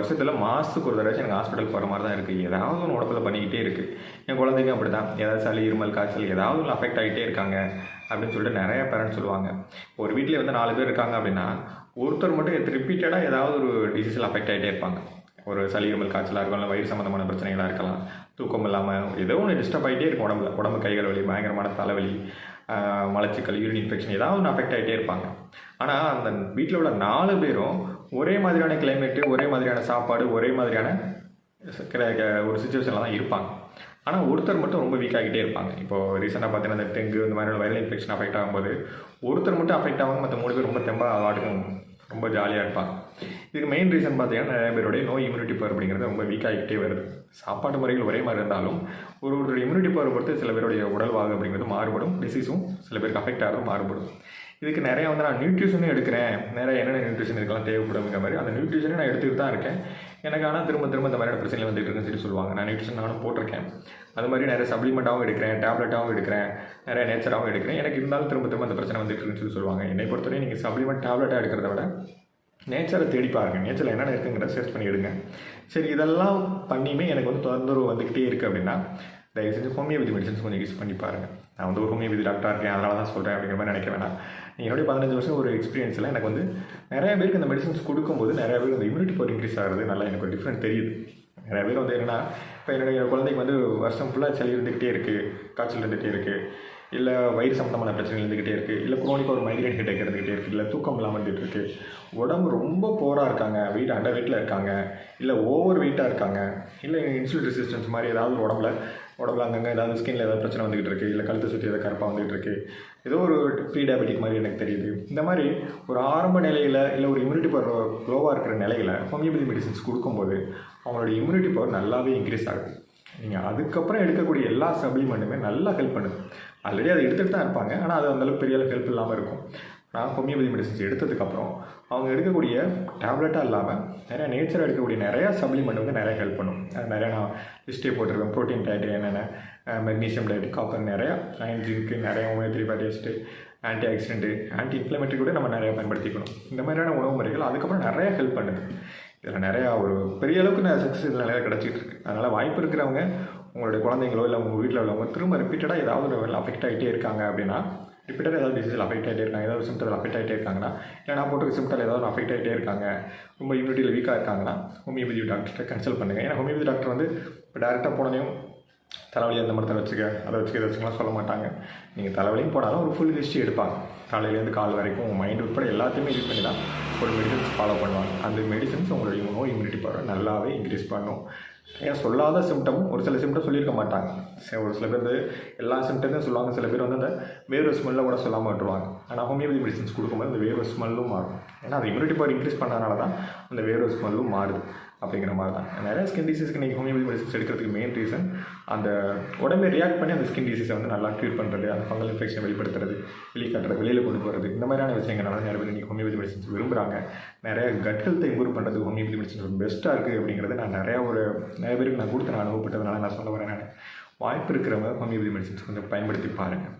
வருஷத்தில் மாதத்துக்கு ஒரு தடவை எனக்கு ஹாஸ்பிட்டல் போகிற மாதிரி தான் இருக்குது ஏதாவது ஒன்று உடம்புல பண்ணிக்கிட்டே இருக்குது என் குழந்தைங்க அப்படி தான் ஏதாவது சளி இருமல் காய்ச்சல் ஏதாவது ஒன்று அஃபெக்ட் ஆகிட்டே இருக்காங்க அப்படின்னு சொல்லிட்டு நிறைய பேரண்ட்ஸ் சொல்லுவாங்க. ஒரு வீட்டில் வந்து நாலு பேர் இருக்காங்க அப்படின்னா ஒருத்தர் மட்டும் ரிப்பீட்டடாக ஏதாவது ஒரு டிசீஸில் அஃபெக்ட் ஆகிட்டே இருப்பாங்க. ஒரு சளி இருமல் காய்ச்சலாக இருக்கும் இல்லை வயிறு சம்மந்தமான பிரச்சனைகளாக இருக்கலாம். தூக்கம் இல்லாமல் ஏதோ ஒன்று டிஸ்டர்ப் ஆகிட்டே இருக்கும் உடம்புல. உடம்பு கைகள் வலி பயங்கரமான தலைவலி மலச்சிக்கல் யூரின் இன்ஃபெக்ஷன் ஏதாவது ஒன்று அஃபெக்ட் ஆகிட்டே இருப்பாங்க. ஆனால் அந்த வீட்டில் உள்ள நாலு பேரும் ஒரே மாதிரியான கிளைமேட்டு ஒரே மாதிரியான சாப்பாடு ஒரே மாதிரியான க- ஒரு சுச்சுவேஷனில் தான் இருப்பாங்க. ஆனால் ஒருத்தர் மட்டும் ரொம்ப வீக் ஆகிட்டே இருப்பாங்க. இப்போ ரீசெண்டாக பார்த்தீங்கன்னா இந்த டெங்கு இந்த மாதிரியான வைரல் இன்ஃபெக்ஷன் அஃபெக்ட் ஆகும்போது ஒருத்தர் மட்டும் அஃபெக்ட் ஆகும் மற்ற மூணு பேர் ரொம்ப தெம்பாக வாட்டுக்கும் ரொம்ப ஜாலியாக இருப்பாங்க இதுக்கு மெயின் ரீசன் பார்த்தீங்கன்னா நிறைய பேருடைய நோய் இம்யூனிட்டி பவர் அப்படிங்கிறது ரொம்ப வீக் வருது. சாப்பாட்டு முறைகள் ஒரே மாதிரி இருந்தாலும் ஒரு ஒருத்தருடைய இம்யூனிட்டி பவர் பொறுத்து சில பேருடைய உடல்வாகு அப்படிங்கிறது மாறுபடும். டிசீஸும் சில பேருக்கு அஃபெக்ட் ஆகிறது மாறுபடும். இதுக்கு நிறையா வந்து நான் நியூட்ரிஷனும் எடுக்கிறேன். நிறைய என்னென்ன நியூட்ரிஷன் இதுக்கெல்லாம் தேவைப்படுங்கிற மாதிரி அந்த நியூட்ரிஷனையும் நான் எடுத்துக்கிட்டு தான் இருக்கேன். எனக்கு ஆனால் திரும்ப திரும்ப இந்த மாதிரியான பிரச்சனை வந்துட்டு இருக்குன்னு சொல்லி சொல்லுவாங்க. நான் நியூட்ரிஷன் நானும் போட்டிருக்கேன். அது மாதிரி நிறைய சப்ளிமெண்ட்டாகவும் எடுக்கிறேன் டேப்லெட்டாகவும் எடுக்கிறேன் நிறைய நேச்சராகவும் எடுக்கிறேன். எனக்கு இருந்தாலும் திரும்ப திரும்ப அந்த பிரச்சனை வந்துட்டு இருக்குன்னு சொல்லி சொல்லுவாங்க. என்னை பொறுத்தவரை நீங்கள் சப்ளிமெண்ட் டேப்லெட்டாக எடுக்கிறத விட நேச்சரை தேடி பாருங்க. நேச்சரில் என்னென்ன இருக்குங்கிறத சர்ச் பண்ணி எடுங்க. சரி இதெல்லாம் பண்ணியுமே எனக்கு வந்து தொந்தரவு வந்துக்கிட்டே இருக்குது அப்படின்னா தயவு செஞ்சு ஹோமியோபதி மெடிசன்ஸ் கொஞ்சம் யூஸ் பண்ணி பாருங்கள் நான் வந்து ஒரு ஹோமியோபதி டாக்டராக இருக்கேன் அதனால தான் சொல்கிறேன் அப்படிங்கிற மாதிரி நினைக்க வேணாம். என்னுடைய பதினஞ்சு வருஷம் ஒரு எக்ஸ்பீரியன்ஸில் எனக்கு வந்து நிறைய பேருக்கு இந்த மெடிசன்ஸ் கொடுக்கும்போது நிறைய பேருக்கு அந்த இம்யூனிட்டி பவர் இன்க்ரீஸ் ஆகிறது நல்லா எனக்கு ஒரு டிஃப்ரெண்ட் தெரியுது. நிறைய பேர் வந்து என்னென்னா இப்போ என்னுடைய குழந்தைக்கு வந்து வருஷம் ஃபுல்லாக சளி இருந்துக்கிட்டே இருக்குது காய்ச்சல் இருந்துகிட்டே இருக்குது இல்லை வயிறு சம்மந்தமான பிரச்சனை இருந்துக்கிட்டே இருக்குது இல்லை குரோனிக்காக ஒரு மைக்ரேன் ஹெட் இருந்துக்கிட்டே இருக்குது இல்லை தூக்கம் இல்லாமல் இருந்துகிட்டு இருக்குது உடம்பு ரொம்ப போராக இருக்காங்க வெயிட் அண்டர் வெயிட்டில் இருக்காங்க இல்லை ஓவர் வெயிட்டாக இருக்காங்க இல்லை இன்சுலின் ரெசிஸ்டன்ஸ் மாதிரி ஏதாவது ஒரு உடம்புல உடம்புல அங்கங்கே ஏதாவது ஸ்கின்ல ஏதாவது பிரச்சனை வந்துகிட்டு இருக்குது இல்லை கழுத்தை சுற்றி ஏதாவது கருப்பாக வந்துகிட்டு இருக்குது ஏதோ ஒரு ப்ரீ டயபெட்டிக் மாதிரி எனக்கு தெரியுது. இந்த மாதிரி ஒரு ஆரம்ப நிலையில் இல்லை ஒரு இம்யூனிட்டி பவர் லோவாக இருக்கிற நிலையில் ஹோமியோபதி மெடிசின்ஸ் கொடுக்கும்போது அவங்களோட இம்யூனிட்டி பவர் நல்லாவே இன்க்ரீஸ் ஆகுது. நீங்கள் அதுக்கப்புறம் எடுக்கக்கூடிய எல்லா சப்ளிமெண்ட்டுமே நல்லா ஹெல்ப் பண்ணுது. ஆல்ரெடி அதை எடுத்துகிட்டு தான் இருப்பாங்க. ஆனால் அது அந்தளவுக்கு பெரிய ஹெல்ப் இல்லாமல் இருக்கும். நான் ஹோமியோபதி மெடிசன்ஸ் எடுத்ததுக்கப்புறம் அவங்க எடுக்கக்கூடிய டேப்லெட்டாக இல்லாமல் நிறையா நேச்சராக எடுக்கக்கூடிய நிறையா சப்ளிமெண்ட் வந்து நிறையா ஹெல்ப் பண்ணும். அது நிறையா நான் லிஸ்ட்டே போட்டிருக்கேன். ப்ரோட்டீன் டயட் என்னென்ன மெக்னீஷியம் டயட் காப்பர் நிறையா அயன் ஜிங்க்கு நிறைய ஒமேத்ரி three fatty anti oxidant anti inflammatory கூட நம்ம நிறைய பயன்படுத்திக்கணும். இந்த மாதிரியான உணவு முறைகள் அதுக்கப்புறம் நிறையா ஹெல்ப் பண்ணுது. இதில் நிறையா ஒரு பெரிய அளவுக்கு நான் சக்ஸஸ் இதில் நிறையா கிடச்சிட்டு இருக்கு அதனால் வாய்ப்பு இருக்கிறவங்க உங்களுடைய குழந்தைங்களோ இல்லை உங்கள் வீட்டில் உள்ளவங்க திரும்ப ரிப்பீட்டடாக ஏதாவது ஒரு அஃபெக்ட் ஆகிட்டே இருக்காங்க அப்படின்னா ரிப்பீட்டடாக ஏதாவது டிசீஸில் அஃபெக்ட் ஆகிட்டே இருக்காங்க ஏதாவது சிம்டத்தில் அஃபெக்ட் ஆகிட்டே இருக்காங்கன்னா இல்லை நான் போட்டுக்க சிம்டல் ஏதாவது அஃபெக்ட் ஆகிட்டே இருக்காங்க ரொம்ப இம்யூனிட்டியில் வீக்காக இருக்காங்கன்னா ஹோமியோபதி டாக்டர்கிட்ட கன்சல்ட் பண்ணுங்கள் ஏன்னா ஹோமியோபதி டாக்டர் வந்து இப்போ டேரெக்டாக போனதையும் தலைவலி அந்த மரத்தை வச்சுக்க அதை வச்சுக்க இதை வச்சுக்கலாம் சொல்ல மாட்டாங்க. நீங்கள் தலைவலியும் போனாலும் ஒரு ஃபுல் ஹிஸ்ட்ரி எடுப்பாங்க. தலையிலேருந்து கால் வரைக்கும் உங்கள் மைண்ட் உட்பட எல்லாத்தையுமே யூஸ் பண்ணி தான் ஒரு மெடிசன்ஸ் ஃபாலோ பண்ணுவாங்க. அந்த மெடிசன்ஸ் உங்களுடைய நோய் இம்யூனிட்டி பவர் நல்லாவே இன்க்ரீஸ் பண்ணும். ஏன் சொல்லாத சிம்டமும் ஒரு சில சிம்டம் சொல்லியிருக்க மாட்டாங்க. ஒரு சில பேர் வந்து எல்லா சிம்டத்தையும் சொல்லுவாங்க. சில பேர் வந்து அந்த வேர்வை ஸ்மெல்லில் கூட சொல்லாமல் விட்டுருவாங்க. ஆனால் ஹோமியோபதி மெடிசன்ஸ் கொடுக்கும்போது அந்த வேர்வை ஸ்மெல்லும் மாறும். ஏன்னா அந்த இம்யூனிட்டி பவர் இன்க்ரீஸ் பண்ணனால தான் அந்த வேர்வை ஸ்மெல்லும் மாறுது. அப்படிங்கிற மாதிரி தான் நிறைய ஸ்கின் டிசீஸ்க்கு நீங்கள் ஹோமியோபதி மெடிசன்ஸ் எடுக்கிறதுக்கு மெயின் ரீசன் அந்த உடம்பே ரியாக்ட் பண்ணி அந்த ஸ்கின் டிசீஸை வந்து நல்லா க்யூர் பண்ணுறது அந்த ஃபங்கல் இன்ஃபெக்ஷன் வெளிப்படுத்துறது வெளிக்காட்டுறது வெளியில் கொண்டு போகிறது இந்த மாதிரியான விஷயங்கள்னால நிறைய பேர் நீங்கள் ஹோமியோபதி மெடிசன்ஸ் விரும்புகிறாங்க நிறைய கட் ஹெல்த்தை இம்ப்ரூவ் பண்ணுறதுக்கு ஹோமியோபதி மெடிசன்ஸ் பெஸ்ட்டாக இருக்குது அப்படிங்கிறது நான் நிறையா ஒரு நிறைய பேருக்கு நான் கொடுத்து நான் அனுபவப்பட்டதுனால நான் சொல்ல வரேன் நான். வாய்ப்பு இருக்கிறவங்க ஹோமியோபதி மெடிசன்ஸ் கொஞ்சம் பயன்படுத்தி பாருங்கள்